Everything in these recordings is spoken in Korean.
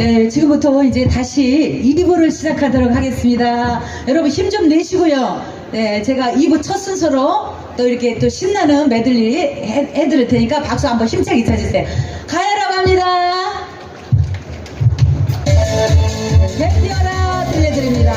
네, 지금부터 이제 다시 2부를 시작하도록 하겠습니다. 여러분 힘 좀 내시고요. 네, 제가 2부 첫 순서로 또 이렇게 또 신나는 메들리 해, 해드릴 테니까 박수 한번 힘차게 쳐주세요. 가야라고 합니다. 뱀뛰어라 들려드립니다.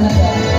감사합니다.